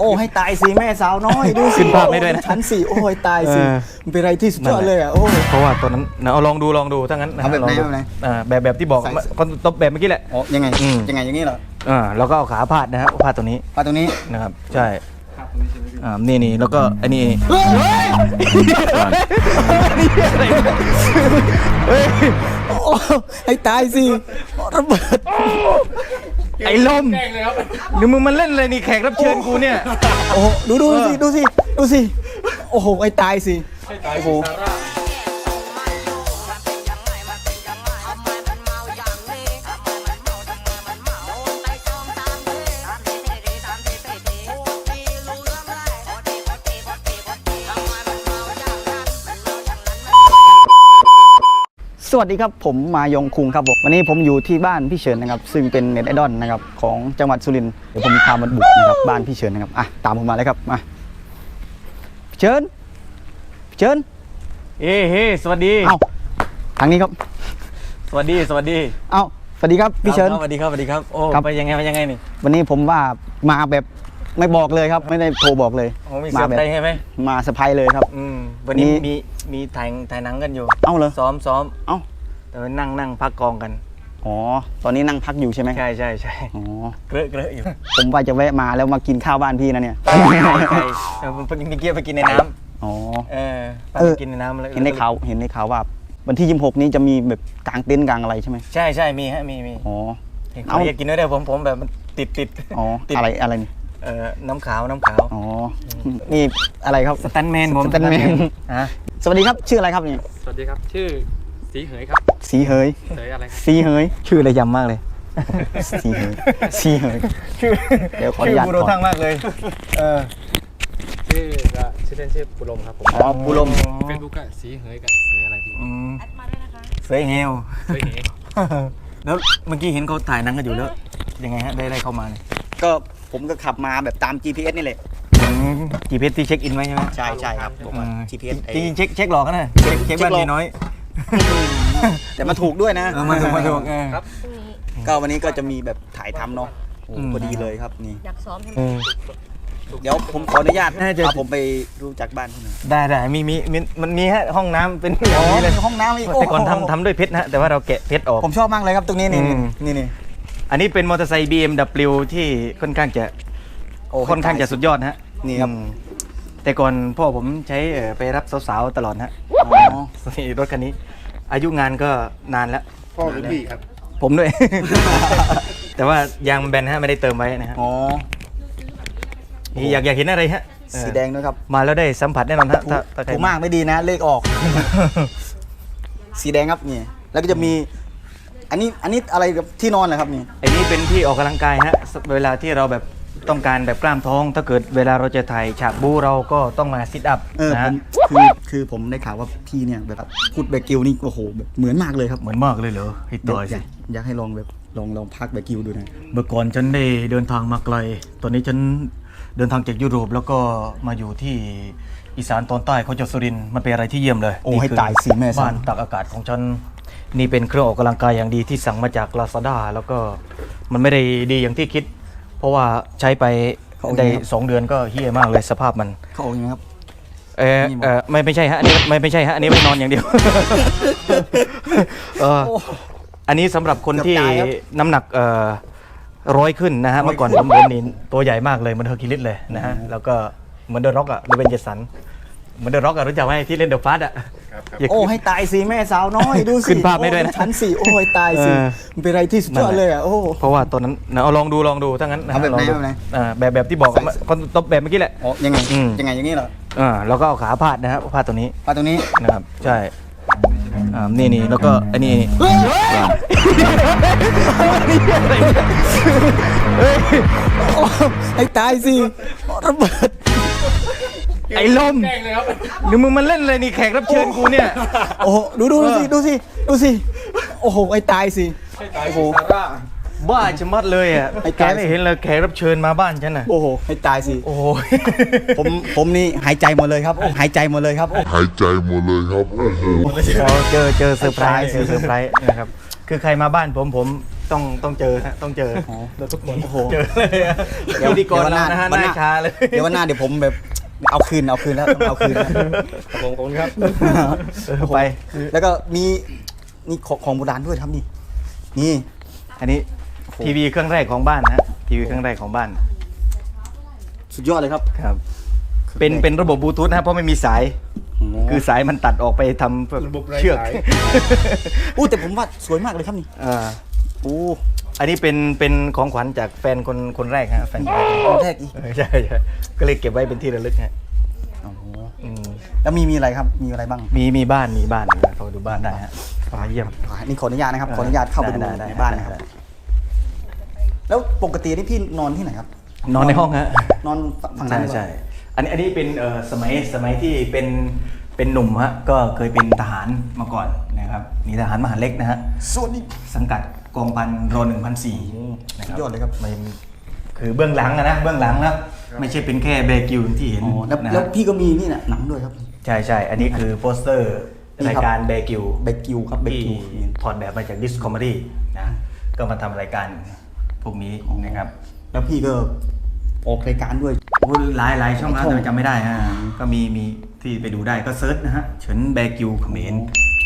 โอ้ให้ตายสิแม่สาวน้อยดูสิขึ้นภาพให้ด้วยนะฉันสิโอ้ยตายสิเออ มันเป็นอะไรที่สุดยอดเลยอะโอ้ย เพราะว่าตอนนั้นนะเอาลองดูลองดูถ้างั้นนะเอาแบบไหนลงดูแบบไหนอ่าแบบแบบที่บอกใส่คนตบแบบเมื่อกี้แหละอ๋อยังไงอืม ยังไงอย่างนี้เหรออ่าแล้วก็เอาขาพาดนะฮะพาดตัวนี้มาตรงนี้นะครับ ใช่อ่านี่นี่แล้วก็อันนี้เฮ้ยโอ้ให้ตายสิระเบิด ไอ้ลมหรือมึงมันเล่นอะไรนี่แขกรับเชิญกูเนี่ย โอ้โหดูดูสิดูสิดูสิ โอ้โหให้ตายสิโอ้โห ส วัสดีครับผมมายงคุงครับผมวันนี้ผมอยู่ที่บ้านพี่เฉินนะครับ ซึ่งเป็นเน็ตไอดอลนะครับของจังหวัดสุรินทร์เดี๋ยวผมพามาบุกนะครับบ้านพี่เฉินนะครับอะตามผมมาเลยครับมาพี่เฉินพี่เฉินเอ้เฮ้สวัสดี เอ้าทางนี้ครับ สวัสดี สวัสดีเอ้าสวัสดีครับพี่เฉิน ครับสวัสดีครับสวัสดีครับ โอ้ ครับ ไปยังไงไปยังไงนี่ วันนี้ผมว่ามาแบบ ไม่บอกเลยครับ ไม่ได้โทรบอกเลยโอ้มีเสียงแบบได้ใช่ไหมมาเซอร์ไพรส์เลยครับ อืมวันนี้นี่มีมีถ่ายถ่ายหนังกันอยู่ เอ้าเหรอ ซ้อมซ้อมเอ้าแต่ว่านั่งนั่งพักกองกัน อ๋อ ตอนนี้นั่งพักอยู่ใช่ไหมใช่ใช่ใช่อ๋อเกลอะเกลอะอยู่ ผมว่าจะแวะมาแล้วมากินข้าวบ้านพี่นะเนี่ยใช่ใช่เออผมเมื่อกี้ไปกินในน้อ๋อำเออไปเออกินในน้ำแล้วเห็นในข่าวเห็นในข่าวว่าวันที่ยี่หกนี้จะมีแบบกางเต็นท์กางอะไรใช่ไหมใช่ใช่มีฮะมีมีอ๋อเห็นเอาเขาอยากกินด้วยเดี๋ยวผมผมแบบมันติดติดอ๋อติดอะไรอะไรนี่ เออน้ำขาวน้ำขาวอ๋อ นี่อะไรครับ สแตันแมนผมสแตนแมน ฮะสวัสดีครับ ชื่ออะไรครับเนี่ยสวัสดีครับ ชื่อสีเหยครับสีเหย เหยอะไรครับ สีเหย ชื่ออะไรยำมากเลย สีเหย สีเหย ชื่อเดี๋ยวขออนุญาตชื่บูโรขอทั้งมากเลย เออชื่อก็ชื่อเล่นชื่อปุรมครับผมอ๋อปูลมเฟซบุ๊กก็สีเหยกับเหยอะไรพี่อืมเฟยเฮล เหยเหยแล้วเมื่อกี้เห็นเขาถ่ายหนังกันอยู่แล้วยังไงฮะได้อะไรเข้ามาเนี่ยก็ ผมก็ขับมาแบบตาม GPS นี่แหละจีเพชที่เช็คอินไว้ใช่ไหมใช่ใช่ครับผมว่าอืม GPS ไอ้จริงๆเช็คเช็คหลอกกันนะเช็คเช็คบ้านเช็คหลอกมีน้อยแต่มาถูกด้วยนะเออมาถูกมาถูกเออครับก็วันนี้ก็จะมีแบบถ่ายทำเนาะโอ้อืม พอดีเลยครับนี่ อยากซ้อมใช่ไหม เออ เดี๋ยวผมขออนุญาตน่าจะ พาผมไปรู้จักบ้านพี่หน่อยได้ได้มีมีมีมันมีฮะห้องน้ำเป็นอย่างนี้เลยมีห้องน้ำอีกแต่ก่อนโโหทำทำด้วยเพชรนะฮะแต่ว่าเราแกะเพชรออก ผมชอบมากเลยครับตรงนี้นี่อืม นี่นี่ อันนี้เป็นมอเตอร์ไซค์ BMW ที่ค่อนข้างจะโอ้ค่อนข้างจะสุดยอดนะฮะนี่ครับอืมแต่ก่อนพ่อผมใช้เอ่อไปรับสาวๆตลอดนะฮะอ๋อนี่รถคันนี้ อายุงานก็นานแล้ว พ่อหรือพี่ครับ ผมด้วย แต่ว่ายางมันแบนฮะไม่ได้เติมไว้นะฮะอ๋อนี่อยากอยากเห็นอะไรฮะเออสีแดงด้วยครับมาแล้วได้สัมผัสแน่นอนฮะถ้าถ้าใคร ถูกมากไม่ดีนะเลขออก สีแดงครับนี่แล้วก็จะมี อันนี้อันนี้อะไรกับที่นอนเหรอครับนี่ ไอ้นี่เป็นที่ออกกำลังกายฮะเวลาที่เราแบบต้องการแบบกล้ามท้อง ถ้าเกิดเวลาเราจะถ่ายฉากบูเราก็ต้องมาซิทอัพเออนะผฮะมคือคือผมได้ข่าวว่าพี่เนี่ยแบบพูดแบกิวนี่โอ้โหแบบเหมือนมากเลยครับเหมือนมากเลยเหรอให้เดี๋ต่ยวอยอสิยากอยากให้ลองแบบลองลองพักแบกิวดูนะ เมื่อก่อนฉันได้เดินทางมาไกล ตอนนี้ฉันเดินทางจากยุโรปแล้วก็มาอยู่ที่อีสานตอนใต้ของจังหวัดสุรินทร์มันเป็นอะไรที่เยี่ยมเลยโอ้นี่ให้คือตายสิแม่สาบ้านตากอากาศของฉัน นี่เป็นเครื่องออกกำลังกายอย่างดีที่สั่งมาจาก Lazada แล้วก็มันไม่ได้ดีอย่างที่คิด เพราะว่าใช้ไปได้สองเดือนก็เฮี้ยมากเลยสภาพมันเขาบอกอย่างนี้ครับเออนี่หมดเออไม่ไม่ใช่ฮะอันนี้ไม่ไม่ใช่ฮะอันนี้ไม่นอนอย่างเดียวเอออันนี้สำหรับคนที่เกือบตายครับน้ำหนักเอ่อร้อยขึ้นนะฮะเมื่อก่อนผมผมนี่ตัวใหญ่มากเลยเหมันเฮอร์คิวลิสเลยนะฮะแล้วก็เหมือนเดอะร็อกอะหรือเป็นเจสัน เหมือนเดอะร็อกอะรู้จักไหมที่เล่นเดอะฟาสอะอย่าโอ้ให้ตายสิแม่สาวน้อยดูสิขึ้นภาพให้ด้วยนะโอ้ฉันสิโอ้ยตายสิเออ มันเป็นอะไรที่สุดยอดเลยอะโอ้ เพราะว่าตอนนั้นนะเอาลองดูลองดูถ้างั้นนะฮะเอาแบบไหนลองดูแบบไหน อ่าแบบแบบที่บอกใส่คนตบแบบเมื่อกี้แหละอ๋อยังไงอืม ยังไงอย่างนี้เหรออ่าแล้วก็เอาขาพาดนะฮะพาดตัวนี้มาตรงนี้นะครับใช่อ่านี่นี่แล้วก็อันนี้โอ้ให้ตายสิระเบิด ไอ้ลมหรือมึงมันเล่นอะไรนี่แขกรับเชิญกูเนี่ย โอ้โหดูดูดูสิดูสิดูสิโอ้โหให้ตายสิโอ้โห บ้าจะมัดเลยอะไอ้แกกาย ไม่เห็นเลยแขกรับเชิญมาบ้านฉันน่ะ โอ้โหให้ตายสิโอ้โห ผมผมนี่หายใจหมดเลยครับโอ้หายใจหมดเลยครับหายใจหมดเลยครับโอ้โห เราเจอเจอเซอร์ไพรส์เซอร์ไพรส์เจอเซอร์ไพรส์นะครับ คือใครมาบ้านผมผมต้องต้องเจอฮะต้องเจออ๋อเราทุกคนโอ้โหเจอเลยฮะเดี๋ยวดีกรเรานะฮะหวันหน้าน้าชาเลย เดี๋ยววันหน้าเดี๋ยวผมแบบ เอาคืนเอาคืนแล้วต้องเอาคืนแล้วครับผมขอบคุณครับ เออไป แล้วก็มีนี่ของของโบราณด้วยครับนี่ นี่ อันนี้ทีวีเครื่องแรกของบ้านนะฮะทีวีเครื่องแรกของบ้านสุดยอดเลยครับครับ เป็นเป็นระบบบลูทูธนะฮะเพราะไม่มีสาย คือสายมันตัดออกไปทำแบบระบบไร้เชือกสาย อู้แต่ผมว่าสวยมากเลยครับนี่ อ่า โอ้ อันนี้เป็นเป็นของขวัญจากแฟนคนคนแรกฮะแฟนคนแรกคนแรกอีกเออใช่ใช่ก็เลยเก็บไว้เป็นที่ระลึกฮะโอ้โหอืมแล้วมีมีอะไรครับ มีอะไรบ้างมีมีบ้านมีบ้านเขาดูบ้านได้ฮะมาเยี่ยม อ่านี่ขออนุญาตนะครับ ขออนุญาตเข้าไปดูได้ได้ในบ้านนะครับ ได้ แล้วปกตินี่พี่นอนที่ไหนครับ นอนในห้องฮะ นอนฝั่งนั้ใช่นหรือเปล่าใช่ อันนี้อันนี้เป็นเอ่อสมัยสมัยที่เป็นเป็นหนุ่มฮะก็เคยเป็นทหารมาก่อนนะครับ มีทหารมหาดเล็กนะฮะสวัสดีสังกัด กองพันรหนึ่งพันสี่นะครัสุดยอดเลยครับมันคือเบื้องหลังอะนะเบื้องหลังนะไม่ใช่เป็นแค่แบกิวที่เห็นอ๋อแล้วนะแล้วฮะพี่ก็มีนี่นะหนังด้วยครับ ใช่ใช่อันนี้คือโปสเตอร์นี่ครับรายการแบกิวแบกิวครับแบที่กิวถอดแบบมาจากดิสคอมเมดี้นะก็มาทำรายการพวกนี้นะครับแล้วพี่ก็ออกรายการด้วยโอ้หลายหลายช่องนะช่องแต่จำไม่ได้ฮะก็มีมีที่ไปดูได้ก็เซิร์ชนะฮะเฉินแบกิวเขมร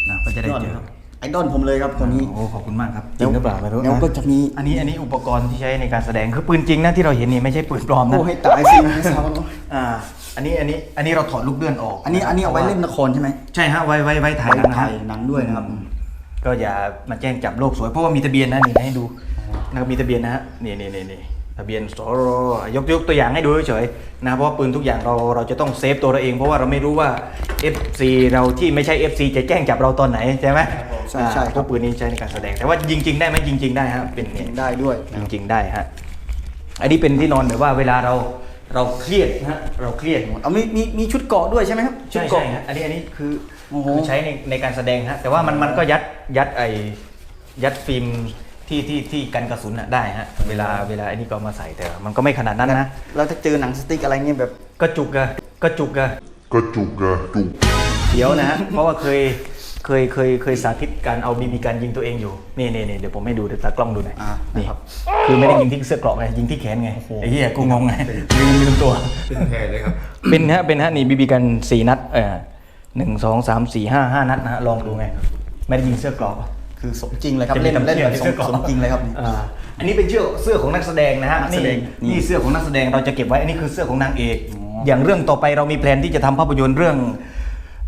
นะก็จะได้เจอ ไอดอลผมเลยครับคนนี้โอ้ขอบคุณมากครับจริงหรือเปล่าไม่รู้แล้วก็จะมีอันนี้อันนี้อุปกรณ์ที่ใช้ในการแสดงคือปืนจริงนะที่เราเห็นนี่ไม่ใช่ปืนปลอมนะโอ้ให้ตายสิไม่ทราบว่าอ่าอันนี้อันนี้อันนี้เราถอดลูกเลื่อนออก อันนี้อันนี้เอาไว้เล่นละครใช่ไหมใช่ฮะไว้ไว้ไว้ถ่ายหนังนะถ่ายหนังด้วยนะครับอืมก็อย่ามาแจ้งจับโลกสวยเพราะว่ามีทะเบียนนะนี่ให้ดูนะครับมีทะเบียนนะฮะนี่นี่นี่นี่ทะเบียนสรยกยกตัวอย่างให้ดูเฉยๆนะเพราะว่าปืนทุกอย่างเราเราจะต้องเซฟตัวเราเองเพราะว่าเราไม่รู้ว่า FC เราที่ไม่ใช่ FC จะแจ้งจับเราตอนไหนใช่ไหมใช่ใช่อ่าเพราะปืนนี้ใช้ในการแสดง แต่ว่ายิงจริงได้ไหมยิงจริงได้ฮะเป็นเนี่ยได้ด้วยจริงๆได้ฮะอันนี้เป็นที่นอนแบบว่าเวลาเราเราเครียดนะฮะเราเครียดเอามีมีมีชุดเกราะด้วยใช่ไหมครับชุดใช่เกราะใช่ฮะอันนี้อันนี้คือโอ้โหคือใช้ในในการแสดงฮะแต่ว่ามันมันก็ยัดยัดไอยัดฟิล์ม ที่ที่ที่กันกระสุนอะได้ฮะเวลาเวลาไอ้นี่ก็เอามาใส่แต่มันก็ไม่ขนาดนั้นนะเราถ้าเจอหนังสติ๊กอะไรเงี้ยแบบก็จุกอะก็จุกอะก็จุกอะจุกเดี๋ยวนะฮะ เพราะว่าเคยเคยเคยเคยสาธิตการเอาบีบีกันยิงตัวเองอยู่ นี่นี่นี่เดี๋ยวผมให้ดูเดี๋ยวตากล้องดูหน่อยอ่านี่นะครับ คือไม่ได้ยิงที่เสื้อเกราะไงยิงที่แขนไงไอ้เหี้ยกูงงไงลืมลืมตัว เป็นแพรเลยครับ เป็นฮะเป็นฮะนี่บีบีกันสี่นัดเออหนึ่งสองสามสี่ห้าห้านัดนะฮะลองดูไง ไม่ได้ยิงเสื้อเกราะ คือสมจริงเลยครับจะเล่นมีเล่นแบบเสื้อเกราะสมจริงเลยครับนี่อ่าอันนี้เป็นเสื้อเสื้อของนักแสดงนะฮะนักแสนี่ดงนี่นี่เสื้อของนักแสดงเราจะเก็บไว้อันนี้คือเสื้อของนางเอกอ๋อออย่างเรื่องต่อไปเรามีแพลนที่จะทำภาพยนตร์เรื่อง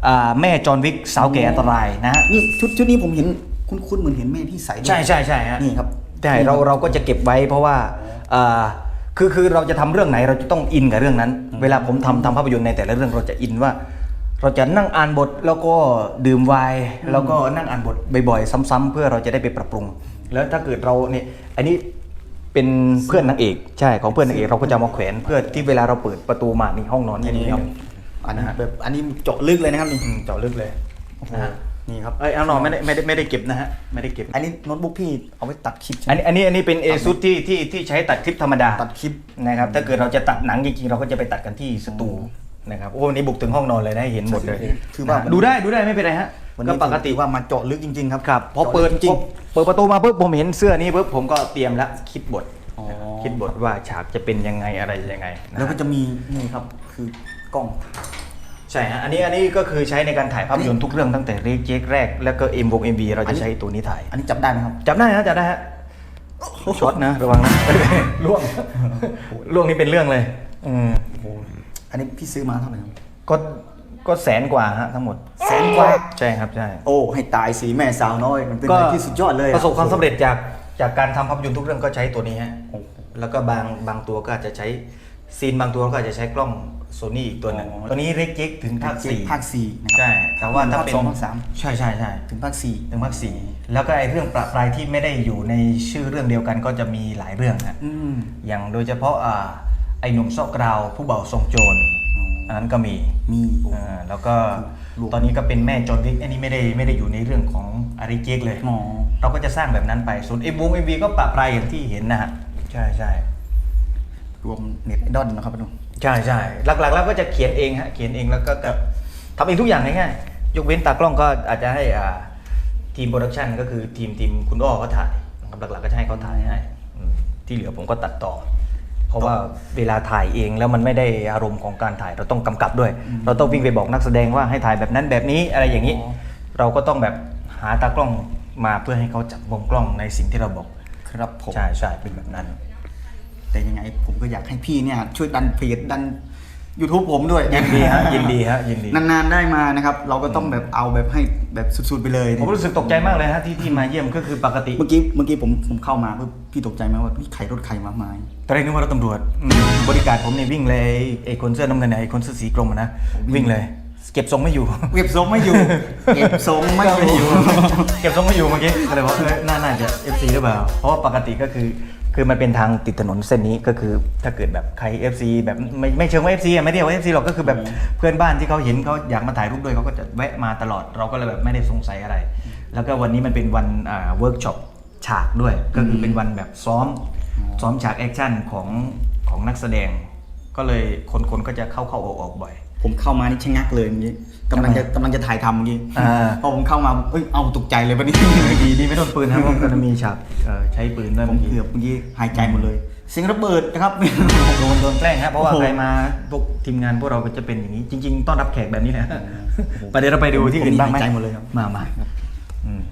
อ่าแม่จอห์นวิกสาวแก่อันตรายนะฮะนี่ชุดชุดนี้ผมเห็นคุ้นคุ้นๆเหมือนเห็นแม่พี่ใส่ด้วยใช่ใช่ใช่ฮะนี่ครับใช่เราเราก็จะเก็บไว้เพราะว่าอ่าคือคือเราจะทำเรื่องไหนเราจะต้องอินกับเรื่องนั้น เวลาผมทำทำภาพยนตร์ในแต่ละเรื่องเราจะอินว่า เราจะนั่งอ่านบทแล้วก็ดื่มไวน์แล้วก็นั่งอ่านบทบ่อยๆ ซ้ำๆเพื่อเราจะได้ไปปรับปรุง แล้วถ้าเกิดเราเนี่ยอันนี้เป็นเพื่อนนางเอกใช่ของเพื่อนนางเอกเราก็จะเอามาแขวนเพื่อที่เวลาเราเปิดประตูมานี่ห้องนอนอันนี้นี่ครับอันนี้แบบอันนี้เจาะลึกเลยนะครับนี่อืมเจาะลึกเลยโอ้โหนะฮะนี่ครับเอ้ยเอาหนอนไม่ได้ไม่ได้ไม่ได้เก็บนะฮะไม่ได้เก็บ อันนี้โน้ตบุ๊กพี่เอาไว้ตัดคลิปใช่ไหมอันนี้อันนี้อันนี้เป็นเอซุดที่ที่ที่ใช้ตัดคลิปธรรมดาตัดคลิปนะครับถ้าเกิดเราจะตัดหนังจริงๆเราก็จะไปตัดกันที่สตู นะครับโอ้วันนี้บุกถึงห้องนอนเลยนะเห็นหมดเลยคือว่านะดูได้ดูได้ไม่เป็นไรฮะวันก็นี้ปกติถือว่ามาเจาะลึกจริง ๆ ครับครับพอเปิดจริงพอเปิดประตูมาปุ๊บผมเห็นเสื้อนี้ปุ๊บผมก็เตรียมแล้วคิดบทอ๋อคิดบทว่าฉากจะเป็นยังไงอะไรยังไงนะแล้วก็จะมีนี่ครับคือกล้องใช่ฮะอันนี้อันนี้ก็คือใช้ในการถ่ายภาพยนตร์ทุกเรื่องตั้งแต่เรียกเจ๊กแรก แล้วก็เอ็มวงเอ็มวีเราอันจะนี้ใช้ตัวนี้ถ่าย อันนี้จับได้ไหมครับจับได้ฮะจับได้ฮะช็อตนะระวังนะล่วงล่วงนี่เป็นเรื่องเลยอืมโอ้โหอันนี้พี่ซื้อมาเท่าไหร่ครับ ก็ก็แสนกว่าฮะทั้งหมดแสนกว่า ใช่ครับใช่โอ้ ให้ตายสีแม่สาวน้อย มันเป็นอะไรที่สุดยอดเลยอประสบความสำเร็จจากจากการทำภาพยนตร์ทุกเรื่องก็ใช้ตัวนี้ฮะโอ้โหแล้วก็บางบางตัวก็อาจจะใช้ซีนบางตัวก็อาจจะใช้กล้องโซนี่อีกตัวหนึ่งอ๋อตัวนี้เร็กเจ๊กถึงภาคสี่ภาคสี่นะครับใช่แต่ว่าถ้าภาคเป็นสองภาคสามใช่ใช่ใช่ถึงภาคสี่ถึงภาคสี่แล้วก็ไอ้เรื่องประปรายที่ไม่ได้อยู่ในชื่อเรื่องเดียวกันก็จะมีหลายเรื่องฮะอืมอย่างโดยเฉพาะอ่า ไอ้หนุ่มซอกกราวผู้เบาทรงโจรอ๋ออัอันนั้นก็มีมีโอ้ อ่าแล้วก็ลูกตอนนี้ก็เป็นแม่จอห์นวิกอันนี้ไม่ได้ไม่ได้อยู่ในเรื่องของอาริเจกเลยอ๋อเราก็จะสร้างแบบนั้นไปส่วนเอ็มวงเอ็มวีก็ปะปลายอย่างที่เห็นนะฮะใช่ใช่รวมเน็ตไอดอลนะครับพี่หนุ่มใช่ใช่หลักๆแล้วก็จะเขียนเองฮะเขียนเองแล้วก็แบบทำเองทุกอย่างง่ายๆยกเว้นตากล้องก็อาจจะให้อ่าทีมโปรดักชันก็คือทีมทีมคุณอ้อเขาถ่ายนะครับหลักๆก็จะให้เขาถ่ายให้อืมที่เหลือผมก็ตัดต่อ เพราะว่าเวลาถ่ายเองแล้วมันไม่ได้อารมณ์ของการถ่ายเราต้องกำกับด้วย เราต้องวิ่งไปบอกนักแสดงว่าให้ถ่ายแบบนั้นแบบนี้อะไรอย่างนี้ เราก็ต้องแบบหาตากล้องมาเพื่อให้เขาจับมุมกล้องในสิ่งที่เราบอกครับผมใช่ใช่เป็นแบบนั้น แต่ยังไงผมก็อยากให้พี่เนี่ยช่วยดันเพจดัน YouTube ผมด้วยยินดีฮะยินดีฮะยินดี นานๆได้มานะครับ เราก็ต้องแบบเอาแบบให้แบบสุดๆไปเลยผมรู้สึกตกใจมากเลยฮะที่ที่มาเยี่ยมก็คือปกติ เมื่อกี้เมื่อกี้ผมผมเข้ามาปุ๊บพี่ตกใจไหมว่าพี่ใครรถใครมาไม้ตอนแรกนึกว่ารถตำรวจอืมบริการผมเนี่ยวิ่งเลยไอ้ไอ้คนเสื้อน้ำเงินเนี่ยไอ้คนเสื้อสีกรมอะนะวิ่งเลย เก็บทรงไม่อยู่ เก็บทรงไม่อยู่ เก็บทรงไม่อยู่ เก็บทรงไม่อยู่เมื่อกี้ก็เลยว่าเออน่าน่าจะ FC หรือเปล่า เพราะว่าปกติก็คือ คือมันเป็นทางติดถนนเส้นนี้ก็คือถ้าเกิดแบบใคร FC แบบไม่ไม่เชิงว่า FC อะไม่ได้ว่า FC หรอกก็คือแบบเพื่อนบ้านที่เขาเห็นเขาอยากมาถ่ายรูปด้วยเขาก็จะแวะมาตลอดเราก็เลยแบบไม่ได้สงสัยอะไร แล้วก็วันนี้มันเป็นวันอ่าเวิร์กช็อปฉากด้วย ก็คือเป็นวันแบบซ้อมซ้อมฉากแอคชั่นของของนักแสดง ก็เลยคนคนก็จะเข้าเข้าออกออกบ่อย ผมเข้ามานี่ชะงักเลยเมื่อกี้กำลังจะกำลังจะถ่ายทำเมื่อกี้อ่า พอผมเข้ามาเอ้ยเอาตกใจเลยวันนี้ ดีดีไม่โดนปืนนะครับเพราะมันมีฉากเอ่อใช้ปืนด้วยผมเมื่อกี้เกือบเมื่อกี้หายใจหมดเลยเสียงระเบิดนะครับ โดนโดนแกล้งฮะเพราะว่าโอ้โห ใครมาพวกทีมงานพวกเราก็จะเป็นอย่างนี้จริง ๆ ต้อนรับแขกแบบนี้แหละไปเดี๋ยวเราไปดูที่อื่นบ้างไหมผมหายใจหมดเลยครับมามาอืม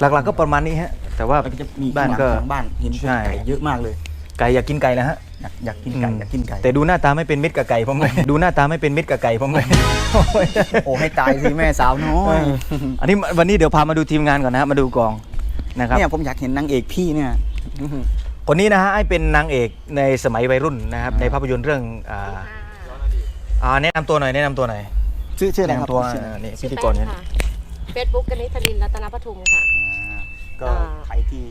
หลักๆก็ประมาณนี้ฮะ แต่ว่าแล้วก็จะมีบ้านก็ข้งหลังบ้านเห็นพวกใช่ไก่เยอะมากเลย ไก่อยากกินไก่นะฮะ อยากอยากกินไก่อยากกินไก่แต่ดูหน้าตาไม่เป็นมิตรกับไก่ผมเลยดูหน้าตาไม่เป็นมิตรกับไก่ผมเลยโอ้ให้ตายสิแม่สาวน้อยอันนี้วันนี้เดี๋ยวพามาดูทีมงานก่อนนะฮะมาดูกองนะครับเนี่ยผมอยากเห็นนางเอกพี่เนี่ยคนนี้นะฮะไอ้เป็นนางเอกในสมัยวัยรุ่นนะครับอ่าในภาพยนตร์เรื่องอ่าอ่าแนะนำตัวหน่อยแนะนำตัวหน่อยชื่อชื่ออะไรแนะครับนำตัวชื่ออะไรอ่านี่ชื่พิอธีกรเนี่ยเฟซบุ๊กกนิษฐลินรัตนปทุมค่ะอ่าก็อ่าใครที่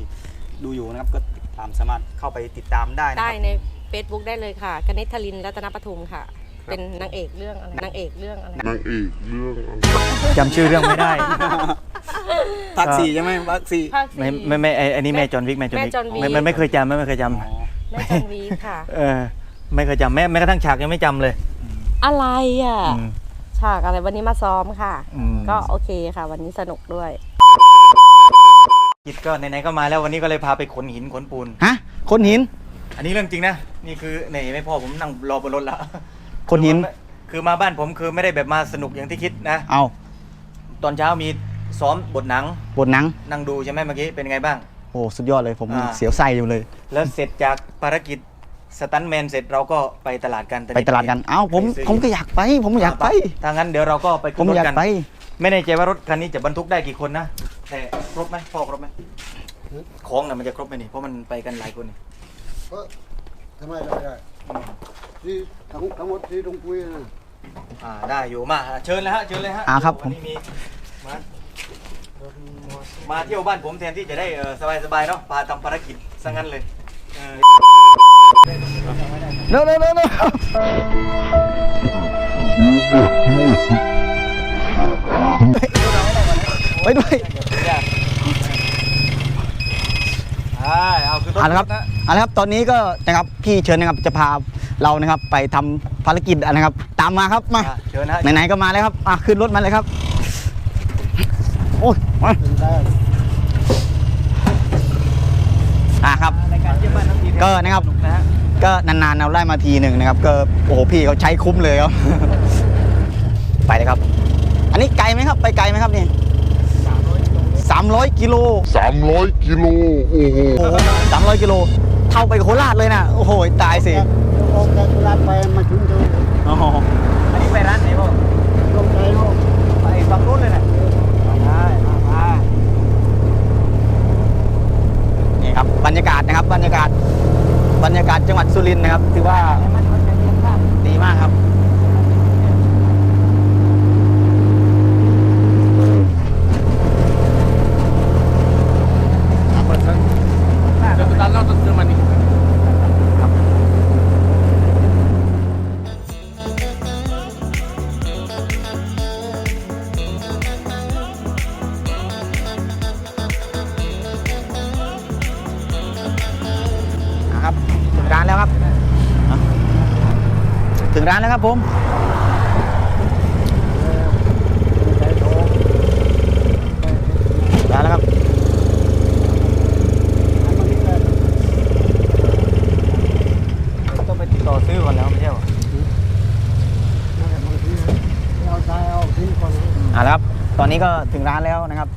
ดูอยู่นะครับก็ติดตามสามารถเข้าไปติดตามได้นะคได้รับ ใน Facebook ได้เลยค่ะกนิษฐลินรัตนปทุมค่ะเป็นนางเอกเรื่องอะไร นางเอกเรื่องอะไร จำชื่อเรื่องไม่ได้ ภาคสี่ใช่ไหมภาคสี่ ภาคไม่สี่ ไม่ไม่ไอ้อันนี้แม่จอห์นวิกแม่จอห์นวิกแม่จอห์นวิก ไม่ไม่ไม่เคยจำไม่ไม่เคยจอ๋อแม่จันวีค่ะำเออไม่เคยจำแม้แม้กระทั่งฉากยังไม่จำเลยอะไรอะ อืม ฉากอะไรวันนี้มาซ้อมค่ะ อืม ก็โอเคค่ะ วันนี้สนุกด้วย คิดก็ไหนๆก็มาแล้ววันนี้ก็เลยพาไปขนหินขนปูน ฮะคนหิน อันนี้เรื่องจริงนะ นี่คือนี่ไม่พอผมนั่งรอบนรถแล้วคนหิน คือมาบ้านผมคือไม่ได้แบบมาสนุกอย่างที่คิดนะ เอาตอนเช้ามีซ้อมบทหนังบทหนัง นั่งดูใช่ไหมเมื่อกี้เป็นไงบ้าง โอ้สุดยอดเลยผมอ่า เสียวไส้อยู่เลย แล้วเสร็จจากภารกิจสตันแมนเสร็จเราก็ไปตลาดกันไปตลาดกัน เอ้าผมซื้ผมก็อยากไป ผมอยากไป ถ้างั้นเดี๋ยวเราก็ไปผขึ้มนรถอยากกัน ไป ไม่แน่ใจว่ารถคันนี้จะบรรทุกได้กี่คนนะแต่ครบไหมพ่อครบไหมของน่ะมันจะครบไหมนี่เพราะมันไปกันหลายคนนี่ก็ทำไมได้ได้ที่ทั้งทั้งหมดที่ตรงปุ้ยนะอ่าได้อยู่มาเชิญเลยฮะเชิญเลยฮะอ่าครับผม วันนี้มีมามาเที่ยวบ้านผมแทนที่จะได้เออสบายๆเนาะพาทำภารกิจซะงั้นเลยเออเร็วเร็วเร็วเร็ว ไปด้วยใช่เอาคือรถเอาละครับนะเอาละครับตอนนี้ก็นะครับพี่เชิญนะครับจะพาเรานะครับไปทำภารกิจนะครับ ตามมาครับมาอะเชิญฮะไหนๆก็มาแล้วครับอะขึ้นรถมาเลยครับ โอ้ยมาเป็นได้อะครับ รายการเยี่ยมบ้านทั้งทีก็นะครับสนุกนะฮะก็นานๆเราไล่มาทีหนึ่งนะครับ ก็โอ้โหพี่เขาใช้คุ้มเลยครับ ไปเลยครับ อันนี้ไกลไหมครับ ไปไกลไหมครับนี่ สามร้อยกิโลสามร้อยกิโล โอ้โหโอ้โหสามร้อยกิโล เท่าไปโคราชเลยนะโอ้โห ตายสิออกจากร้านไปมาถึงตรงโอ้โหอันนี้ไปร้านไหนพ่อลงใจโน่นไปฝั่งนู้นเลยนะได้มามานี่ครับบรรยากาศนะครับบรรยากาศ บรรยากาศจังหวัดสุรินทร์นะครับ ถือว่าดีมากครับ ผมมแล้วครับต้องไปติดต่อซื้อก่อนแล้วไม่ใช่หรอเอาครับ ตอนนี้ก็ถึงร้านแล้วนะครับ